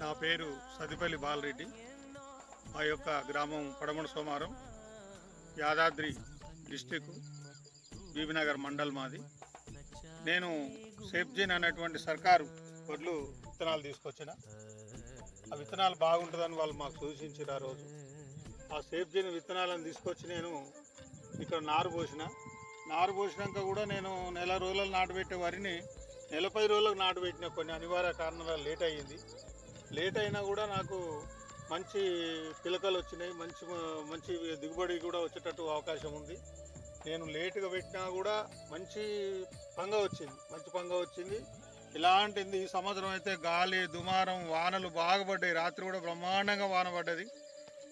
నా పేరు సదిపల్లి బాలరెడ్డి. మా యొక్క గ్రామం పడమడ సోమారం యాదాద్రి డిస్టిక్ బీబీనగర్ మండల్ మాది. నేను సేఫ్జీన్ అనేటువంటి సర్కారు వడ్లు విత్తనాలు తీసుకొచ్చిన. ఆ విత్తనాలు బాగుంటుందని వాళ్ళు మాకు సూచించారు ఆ రోజు. ఆ సేఫ్జీన్ విత్తనాలను తీసుకొచ్చి నేను ఇక్కడ నారు పోసిన. నారు పోసినాక కూడా నేను నెల రోజులు నాటుపెట్టే వరిని నెల పది రోజులకు నాటుపెట్టిన కొన్ని అనివార్య కారణాలు లేట్ అయ్యింది. లేట్ అయినా కూడా నాకు మంచి పిలకలు వచ్చినాయి మంచి మంచి దిగుబడి కూడా వచ్చేటట్టు అవకాశం ఉంది. నేను లేటుగా పెట్టినా కూడా మంచి పంగ వచ్చింది మంచి పంగ వచ్చింది. ఇలాంటిది ఈ సంవత్సరం అయితే గాలి దుమారం వానలు బాగా పడ్డాయి. రాత్రి కూడా బ్రహ్మాండంగా వాన పడ్డది.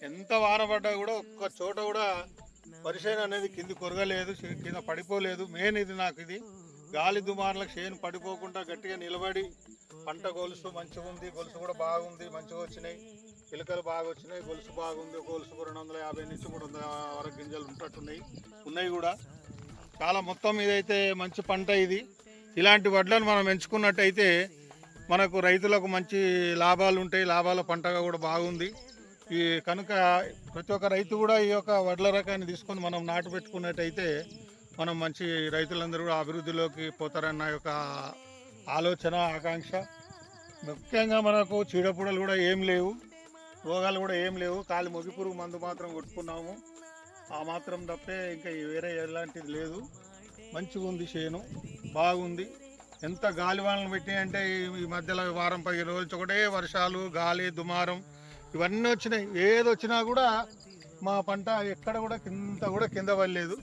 ఎంత వాన పడ్డా కూడా ఒక్క చోట కూడా పరిశీలన అనేది కింది కొరగలేదు కింద పడిపోలేదు. మెయిన్ ఇది నాకు ఇది. గాలి దుమారులకు చేను పడిపోకుండా గట్టిగా నిలబడి పంట గొలుసు మంచిగా ఉంది గొలుసు కూడా బాగుంది మంచిగా వచ్చినాయి. పిలకలు బాగా వచ్చినాయి గొలుసు బాగుంది. గొలుసు రెండు వందల యాభై నుంచి మూడు వందల వరకు గింజలు ఉంటట్టున్నాయి ఉన్నాయి కూడా. చాలా మొత్తం ఇదైతే మంచి పంట ఇది. ఇలాంటి వడ్లను మనం ఎంచుకున్నట్టయితే మనకు రైతులకు మంచి లాభాలు ఉంటాయి. లాభాల పంటగా కూడా బాగుంది. ఈ కనుక ప్రతి ఒక్క రైతు కూడా ఈ యొక్క వడ్ల రకాన్ని తీసుకొని మనం నాటు పెట్టుకున్నట్టయితే మనం మంచి రైతులందరూ కూడా అభివృద్ధిలోకి పోతారన్న యొక్క ఆలోచన ఆకాంక్ష. ముఖ్యంగా మనకు చీడపుడలు కూడా ఏం లేవు. రోగాలు కూడా ఏం లేవు. కాలి మొగి పురుగు మందు మాత్రం కొట్టుకున్నాము. ఆ మాత్రం తప్పే ఇంకా వేరే ఎలాంటిది లేదు. మంచిగా ఉంది చేను. బాగుంది. ఎంత గాలి వానలు పెట్టినాయంటే ఈ- ఈ మధ్యలో వారం పదిహేను రోజులు ఒకటే వర్షాలు గాలి దుమారం ఇవన్నీ వచ్చినాయి. ఏది వచ్చినా కూడా మా పంట ఎక్కడ కూడా కింద కూడా కింద పడలేదు.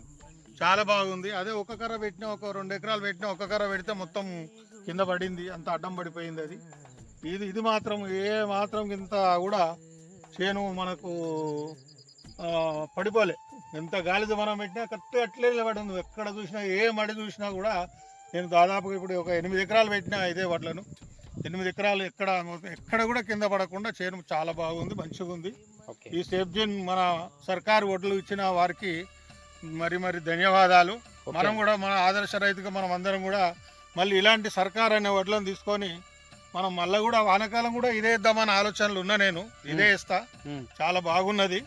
చాలా బాగుంది. అదే ఒక కర్ర పెట్టినా ఒక రెండు ఎకరాలు పెట్టినా ఒక కర్ర పెడితే మొత్తం కింద పడింది. అంత అడ్డం పడిపోయింది అది. ఇది ఇది మాత్రం ఏ మాత్రం ఇంత కూడా చేను మనకు పడిపోలే. ఎంత గాలి దుమారం పెట్టినా కరెక్ట్ అట్లే నిలబడి ఉంది ఎక్కడ చూసినా ఏ మడి చూసినా కూడా నేను దాదాపుగా ఇప్పుడు ఒక ఎనిమిది ఎకరాలు పెట్టినా ఇదే వడ్లను. ఎనిమిది ఎకరాలు ఎక్కడ ఎక్కడ కూడా కింద పడకుండా చేను చాలా బాగుంది మంచిగా ఉంది ఈ సేఫ్జీన్ మన సర్కారు వడ్లు ఇచ్చిన వారికి మరి మరి ధన్యవాదాలు. మనం కూడా మన ఆదర్శ రైతుగా మనం అందరం కూడా మళ్ళీ ఇలాంటి సర్కార్ అనే వడ్లను తీసుకొని మనం మళ్ళీ కూడా వానకాలం కూడా ఇదే ఇద్దామని ఆలోచనలు ఉన్నా నేను. ఇదే ఇస్తా. చాలా బాగున్నది.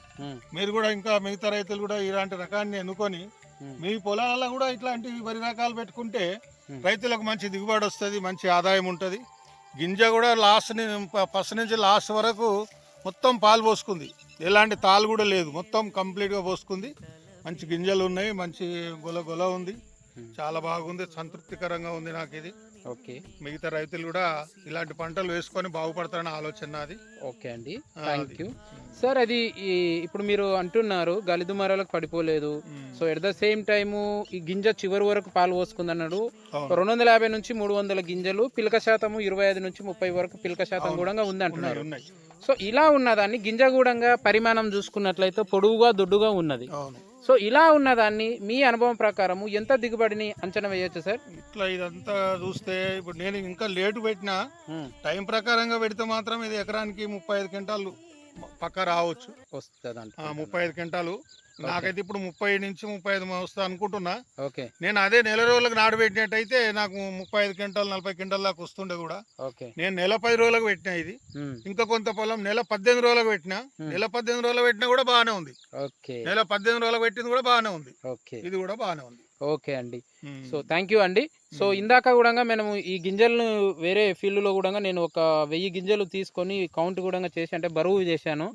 మీరు కూడా ఇంకా మిగతా రైతులు కూడా ఇలాంటి రకాన్ని ఎన్నుకొని. మీ పొలాలలో కూడా ఇట్లాంటి వరి రకాలు పెట్టుకుంటే. రైతులకు మంచి దిగుబడి వస్తుంది మంచి ఆదాయం ఉంటుంది. గింజ కూడా లాస్ట్ ఫస్ట్ నుంచి లాస్ట్ వరకు మొత్తం పాలు పోసుకుంది. ఎలాంటి తాలు కూడా లేదు. మొత్తం కంప్లీట్గా పోసుకుంది. మంచి గింజలు ఉన్నాయి మంచి గొల గొల ఉంది. చాలా బాగుంది సంతృప్తికరంగా ఉంది నాకు ఇది. ఓకే. మిగతా రైతులు కూడా ఇలాంటి పంటలు వేసుకొని బాగుపడతారని ఆలోచన నాది. ఓకే అండి. థ్యాంక్ అది. యూ సార్ అది ఇప్పుడు మీరు అంటున్నారు గలిదుమరాలకు పడిపోలేదు. ఉమ్. So at the same time ఈ గింజ చివరి వరకు పాలు పోసుకుందన్నాడు. అవును. రెండు వందల యాభై నుంచి మూడు వందల గింజలు పిలక శాతము ఇరవై ఐదు నుంచి ముప్పై వరకు పిలక శాతం. కూడా ఉంది అంటున్నారు ఉన్నాయి సో ఇలా ఉన్నదాన్ని గింజ గూడంగా పరిమాణం చూసుకున్నట్లయితే పొడువుగా దొడ్డుగా ఉన్నది. సో ఇలా ఉన్నదాన్ని మీ అనుభవం ప్రకారము ఎంత దిగుబడిని అంచనా వేయొచ్చు సార్? ఇట్లా ఇదంతా చూస్తే ఇప్పుడు నేను ఇంకా లేటు పెట్టినా టైం ప్రకారంగా పెడితే మాత్రం ఇది ఎకరానికి ముప్పై ఐదు క్వింటాలు పక్క రావచ్చు. వస్తుంది ముప్పై ఐదు క్వింటాలు. నాకైతే ఇప్పుడు ముప్పై నుంచి ముప్పై ఐదు వస్తా అనుకుంటున్నా. ఓకే. నేను అదే నెల రోజులకు నాడు పెట్టినట్టయితే నాకు ముప్పై ఐదు క్వింటాలు నలభై క్వింటాల దాకా వస్తుండే కూడా. ఓకే. నేను నెల పది రోజులకు పెట్టినా ఇది. ఇంకా కొంత పొలం నెల పద్దెనిమిది రోజులకు పెట్టినా. నెల పద్దెనిమిది రోజులకు పెట్టినా కూడా బాగానే ఉంది. ఓకే. నెల పద్దెనిమిది రోజులకు పెట్టింది కూడా బాగానే ఉంది. ఓకే. ఇది కూడా బాగానే ఉంది. ఓకే అండి. సో థ్యాంక్ యూ అండి సో మ్మ్. ఇందాక కూడా మనము ఈ గింజలను వేరే ఫీల్డ్లో కూడా నేను ఒక వెయ్యి గింజలు తీసుకొని కౌంట్ కూడా చేసి అంటే బరువు చేశాను.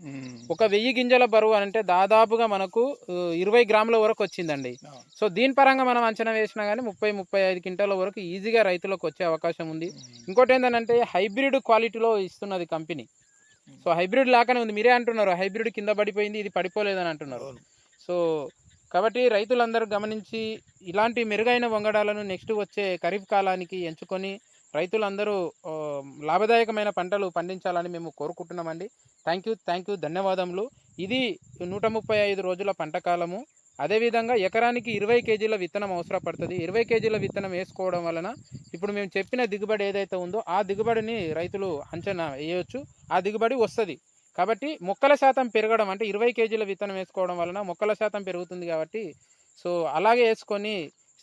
ఒక వెయ్యి గింజల బరువు అంటే దాదాపుగా మనకు ఇరవై గ్రాముల వరకు వచ్చిందండి. సో దీని పరంగా మనం అంచనా వేసినా కానీ ముప్పై ముప్పై ఐదు క్వింటాల వరకు ఈజీగా రైతులకు వచ్చే అవకాశం ఉంది. ఇంకోటి ఏంటంటే హైబ్రిడ్ క్వాలిటీలో ఇస్తున్నది కంపెనీ సో హైబ్రిడ్ లాగానే ఉంది మీరే అంటున్నారు హైబ్రిడ్ కింద పడిపోయింది ఇది పడిపోలేదని అంటున్నారు. సో కాబట్టి రైతులందరూ గమనించి ఇలాంటి మెరుగైన వంగడాలను నెక్స్ట్ వచ్చే ఖరీఫ్ కాలానికి ఎంచుకొని రైతులందరూ లాభదాయకమైన పంటలు పండించాలని మేము కోరుకుంటున్నామండి. థ్యాంక్ యూ థ్యాంక్ యూ ధన్యవాదములు. ఇది నూట ముప్పై ఐదు రోజుల పంట కాలము. అదేవిధంగా ఎకరానికి ఇరవై కేజీల విత్తనం అవసరపడుతుంది. ఇరవై కేజీల విత్తనం వేసుకోవడం వలన ఇప్పుడు మేము చెప్పిన దిగుబడి ఏదైతే ఉందో ఆ దిగుబడిని రైతులు అంచనా వేయవచ్చు ఆ దిగుబడి వస్తుంది. కాబట్టి మొక్కల శాతం పెరగడం అంటే ఇరవై కేజీల విత్తనం వేసుకోవడం వలన మొక్కల శాతం పెరుగుతుంది కాబట్టి సో అలాగే వేసుకొని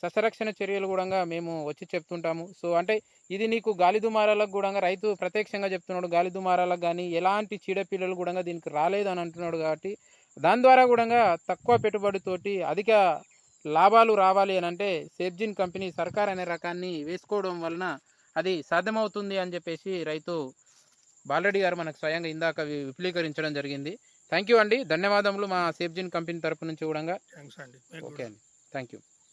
సస్యరక్షణ చర్యలు కూడా మేము వచ్చి చెప్తుంటాము. సో అంటే ఇది నీకు గాలి దుమారాలకు కూడా రైతు ప్రత్యక్షంగా చెప్తున్నాడు గాలి దుమారాలకు కానీ ఎలాంటి చీడపిల్లలు కూడా దీనికి రాలేదు అని అంటున్నాడు కాబట్టి దాని ద్వారా కూడా తక్కువ పెట్టుబడితోటి అధిక లాభాలు రావాలి అని అంటే సేఫ్జిన్ కంపెనీ సర్కార్ అనే రకాన్ని వేసుకోవడం వలన అది సాధ్యమవుతుంది అని చెప్పేసి రైతు బాలరెడ్డి గారు మనకు స్వయంగా ఇందాక వి- విపులీకరించడం జరిగింది. థ్యాంక్ యూ అండి. ధన్యవాదములు మా సేఫ్జిన్ కంపెనీ తరపు నుంచి కూడా. థ్యాంక్స్ అండి. మీకు ఓకే అండి. Thank you